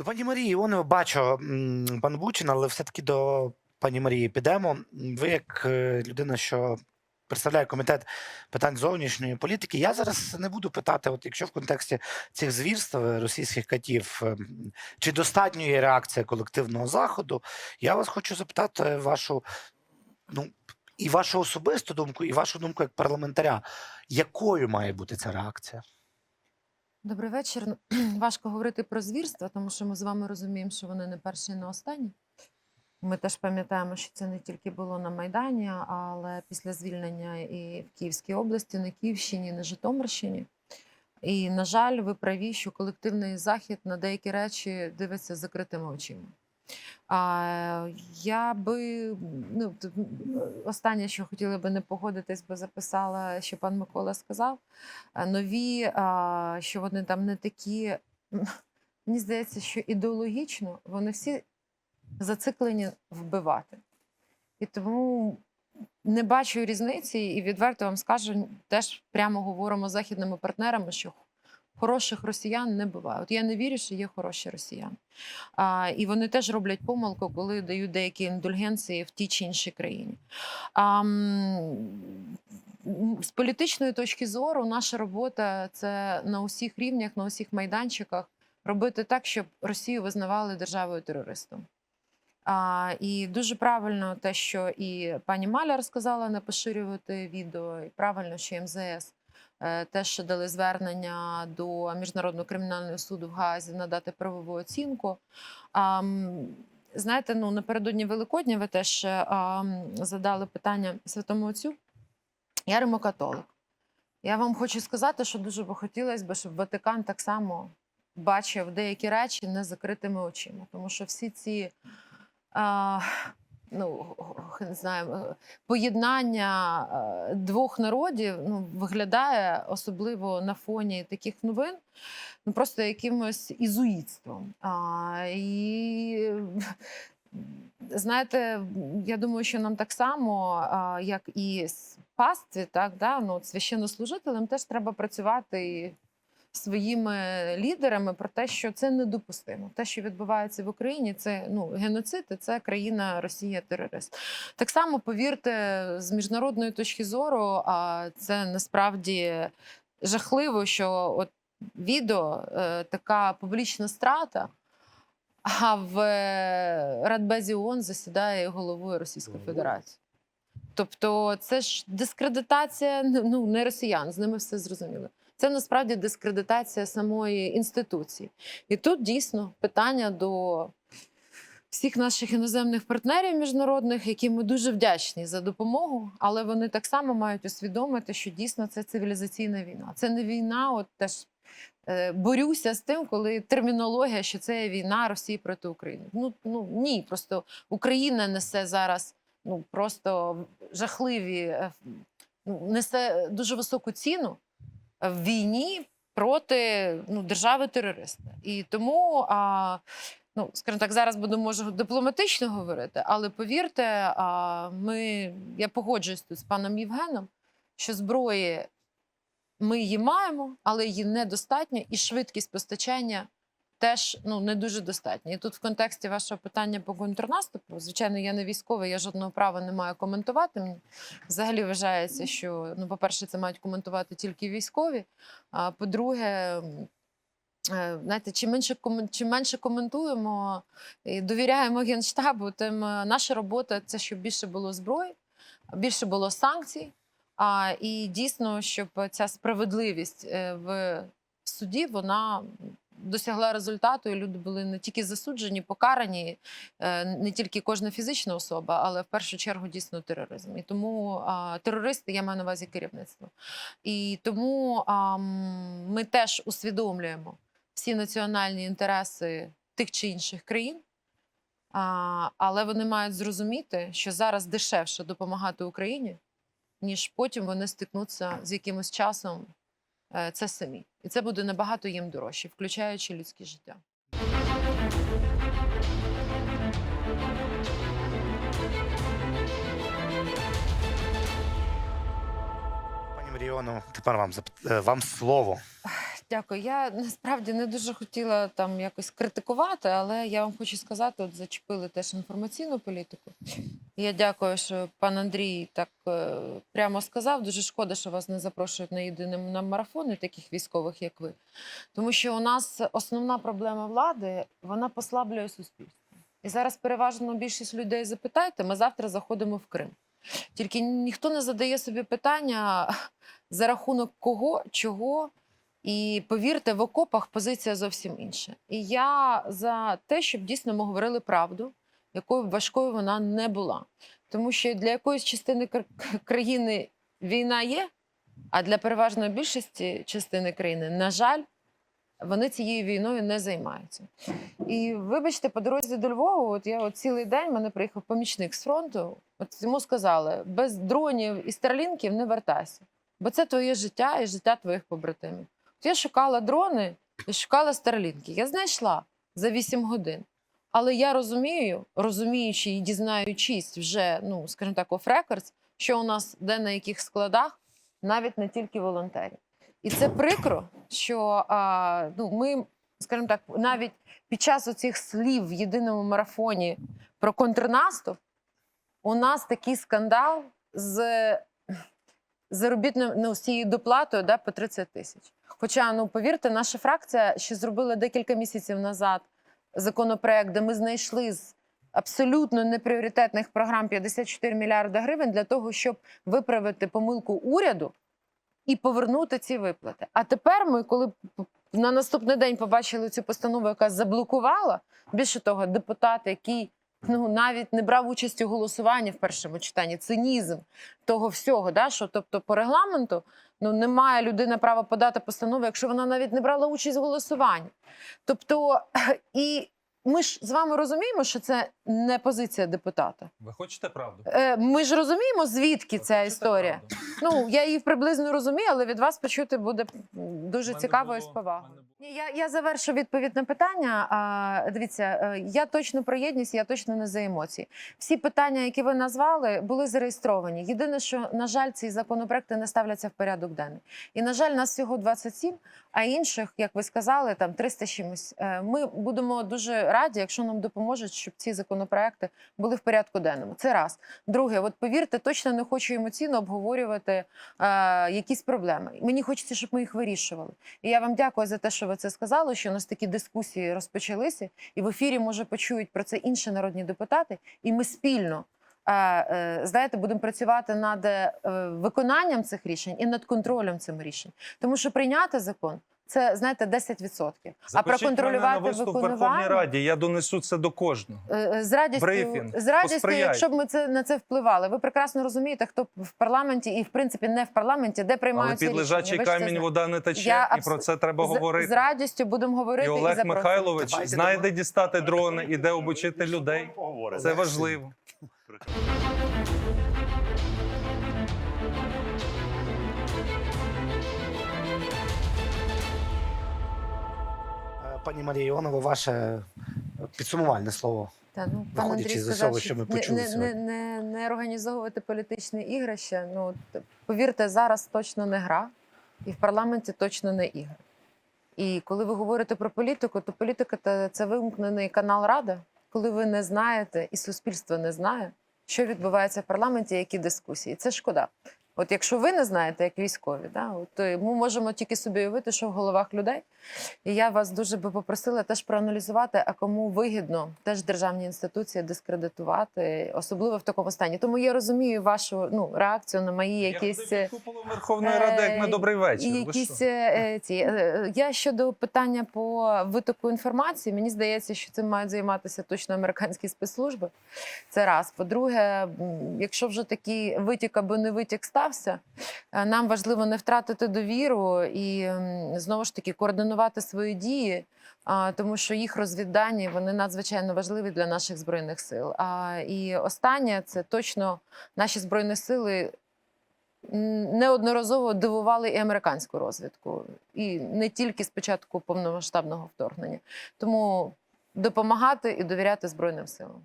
До пані Марії Іонова бачу пан Бучин, але все-таки до пані Марії підемо. Ви, як е, людина, що представляє комітет питань зовнішньої політики, я зараз не буду питати, от якщо в контексті цих звірств е, російських катів, ем, чи достатньо є реакція колективного заходу, я вас хочу запитати вашу, ну, і вашу особисту думку, і вашу думку як парламентаря, якою має бути ця реакція? Добрий вечір. Ну, Важко говорити про звірства, тому що ми з вами розуміємо, що вони не перші не останні. Ми теж пам'ятаємо, що це не тільки було на Майдані, але після звільнення і в Київській області, на Київщині, на Житомирщині. І, на жаль, ви праві, що колективний захід на деякі речі дивиться закритими очима. А, я би ну, останнє, що хотіла би не погодитись, бо записала, що пан Микола сказав. Нові, а, що вони там не такі. Мені здається, що ідеологічно вони всі зациклені вбивати. І тому не бачу різниці, і відверто вам скажу, теж прямо говоримо з західними партнерами, що хороших росіян не буває. От я не вірю, що є хороші росіяни. А, і вони теж роблять помилку, коли дають деякі індульгенції в тій чи іншій країні. А, з політичної точки зору, наша робота це на усіх рівнях, на усіх майданчиках робити так, щоб Росію визнавали державою терористом. А, і дуже правильно те, що і пані Маля розказала не поширювати відео, і правильно, що МЗС теж дали звернення до міжнародного кримінального суду в Гаазі надати правову оцінку. Знаєте, ну напередодні Великодня ви теж е, задали питання святому отцю. Я римокатолик. Я вам хочу сказати, що дуже би хотілося б, щоб Ватикан так само бачив деякі речі не закритими очима, тому що всі ці. Ну, не знаю, е, поєднання е, двох народів ну, виглядає особливо на фоні таких новин, ну просто якимось ізуїтством. А, і знаєте, я думаю, що нам так само, як і з пастві, так, да, ну, священнослужителям теж треба працювати своїми лідерами про те, що це недопустимо. Те, що відбувається в Україні, це ну геноцид, і це країна Росія терорист. Так само повірте, з міжнародної точки зору, а це насправді жахливо, що от відео е, така публічна страта. А в е, Радбезі ООН засідає головою Російської Федерації. Тобто, це ж дискредитація ну, не росіян, з ними все зрозуміло. Це насправді дискредитація самої інституції. І тут дійсно питання до всіх наших іноземних партнерів міжнародних, яким ми дуже вдячні за допомогу, але вони так само мають усвідомити, що дійсно це цивілізаційна війна. Це не війна, от теж е, борюся з тим, коли термінологія, що це війна Росії проти України. Ну, ну ні, просто Україна несе зараз ну просто жахливі, е, ну, несе дуже високу ціну в війні проти ну, держави-терориста. І тому, а, ну, скажімо так, зараз буду може дипломатично говорити, але повірте, а, ми, я погоджуюсь тут з паном Євгеном, що зброї ми її маємо, але її недостатньо, і швидкість постачання теж ну, не дуже достатня. І тут в контексті вашого питання по контрнаступу, звичайно, я не військовий, я жодного права не маю коментувати. Мені взагалі вважається, що ну, по-перше, це мають коментувати тільки військові. А по-друге, е, знаєте, чим менше чим менше коментуємо і довіряємо генштабу, тим е, наша робота це щоб більше було зброї, більше було санкцій. А і дійсно, щоб ця справедливість е, в суді вона досягла результату, і люди були не тільки засуджені, покарані, е, не тільки кожна фізична особа, але в першу чергу дійсно тероризм. І тому терористи, я маю на увазі керівництво. І тому ми теж усвідомлюємо всі національні інтереси тих чи інших країн. А, але вони мають зрозуміти, що зараз дешевше допомагати Україні, ніж потім вони стикнуться з якимось часом це самі. І це буде набагато їм дорожче, включаючи людське життя. Пані Маріоно, тепер вам е, вам слово. Дякую. Я насправді не дуже хотіла там якось критикувати, але я вам хочу сказати: от зачепили теж інформаційну політику. Я дякую, що пан Андрій так е, прямо сказав. Дуже шкода, що вас не запрошують на єдиним на марафони, таких військових, як ви. Тому що у нас основна проблема влади вона послаблює суспільство. І зараз переважно більшість людей запитайте, ми завтра заходимо в Крим. Тільки ніхто не задає собі питання, за рахунок кого, чого. І повірте, в окопах позиція зовсім інша. І я за те, щоб дійсно ми говорили правду, якою важкою вона не була. Тому що для якоїсь частини країни війна є, а для переважної більшості частини країни, на жаль, вони цією війною не займаються. І вибачте, по дорозі до Львова, от я от цілий день мене приїхав помічник з фронту. От йому сказали: без дронів і старлінків не вертайся, бо це твоє життя і життя твоїх побратимів. Я шукала дрони і шукала старлінки. Я знайшла за 8 годин. Але я розумію, розуміючи і дізнаючись вже, ну скажімо так, off records, що у нас де на яких складах, навіть не тільки волонтерів. І це прикро, що а, ну, ми, скажімо так, навіть під час оцих слів в єдиному марафоні про контрнаступ у нас такий скандал з заробітним ну, з цією доплатою да, по 30 тисяч. Хоча, ну повірте, наша фракція ще зробила декілька місяців назад законопроект, де ми знайшли з абсолютно непріоритетних програм 54 мільярди гривень для того, щоб виправити помилку уряду і повернути ці виплати. А тепер ми, коли на наступний день побачили цю постанову, яка заблокувала, більше того, депутат, який ну навіть не брав участь у голосуванні в першому читанні, цинізм того всього, да, що тобто по регламенту ну не має людина права подати постанову, якщо вона навіть не брала участь в голосуванні. Тобто, і ми ж з вами розуміємо, що це не позиція депутата. Ви хочете правду? Е, Ми ж розуміємо, звідки Ви ця історія. правду? Ну я її приблизно розумію, але від вас почути буде дуже цікаво і з повагою. Я, я завершу відповідь на питання. А, дивіться, е, я точно про єдність, я точно не за емоції. Всі питання, які ви назвали, були зареєстровані. Єдине, що на жаль, ці законопроекти не ставляться в порядок денний. І на жаль, нас всього 27, а інших, як ви сказали, там 300 чимось. Е, Ми будемо дуже раді, якщо нам допоможуть, щоб ці законопроекти були в порядку денному. Це раз. Друге, от повірте, точно не хочу емоційно обговорювати е, якісь проблеми. Мені хочеться, щоб ми їх вирішували. І я вам дякую за те, що ви це сказали, що у нас такі дискусії розпочалися, і в ефірі може почують про це інші народні депутати, і ми спільно. е, е, Знаєте, будемо працювати над е, виконанням цих рішень і над контролем цим рішень, тому що прийняти закон це знаєте 10%. а Запишіть мене проконтролювати на виступ в виконування Верховній Раді. Я донесу це до кожного. Е, е, З радістю, Брифінг. з радістю, Посприяйте. якщо б ми це на це впливали. Ви прекрасно розумієте, хто в парламенті і в принципі не в парламенті, де Але під лежачий рішення. Камінь вода не тече, Я і абс- про це треба З- говорити. З радістю будемо говорити І і, Олег запрошувати. Михайлович Давайте знає, дамо- де дістати дрони і де обучити людей. Це важливо. Пані Марія Іонова, ваше підсумувальне слово. Та, ну, пан Андрій сказав, усього, що ми не, почули не, не, не, не організовувати політичні ігрища. Ну, повірте, зараз точно не гра, і в парламенті точно не ігри. І коли ви говорите про політику, то політика та- це вимкнений канал Рада, коли ви не знаєте, і суспільство не знає, що відбувається в парламенті, які дискусії. Це шкода. От якщо ви не знаєте, як військові, да, от, то ми можемо тільки собі уявити, що в головах людей. І я вас дуже би попросила теж проаналізувати, а кому вигідно теж державні інституції дискредитувати, особливо в такому стані. Тому я розумію вашу ну, реакцію на мої якісь. Я куполом Верховної Ради, як на е, добрий вечір. Якісь е, ці е, я щодо питання по витоку інформації. Мені здається, що цим мають займатися точно американські спецслужби. Це раз. По-друге, якщо вже такий витік або не витік стався, е, нам важливо не втратити довіру і знову ж таки координувати свої дії. Тому що їх розвіддані вони надзвичайно важливі для наших збройних сил. А і останнє це точно наші збройні сили неодноразово дивували і американську розвідку, і не тільки з початку повномасштабного вторгнення. Тому допомагати і довіряти Збройним силам.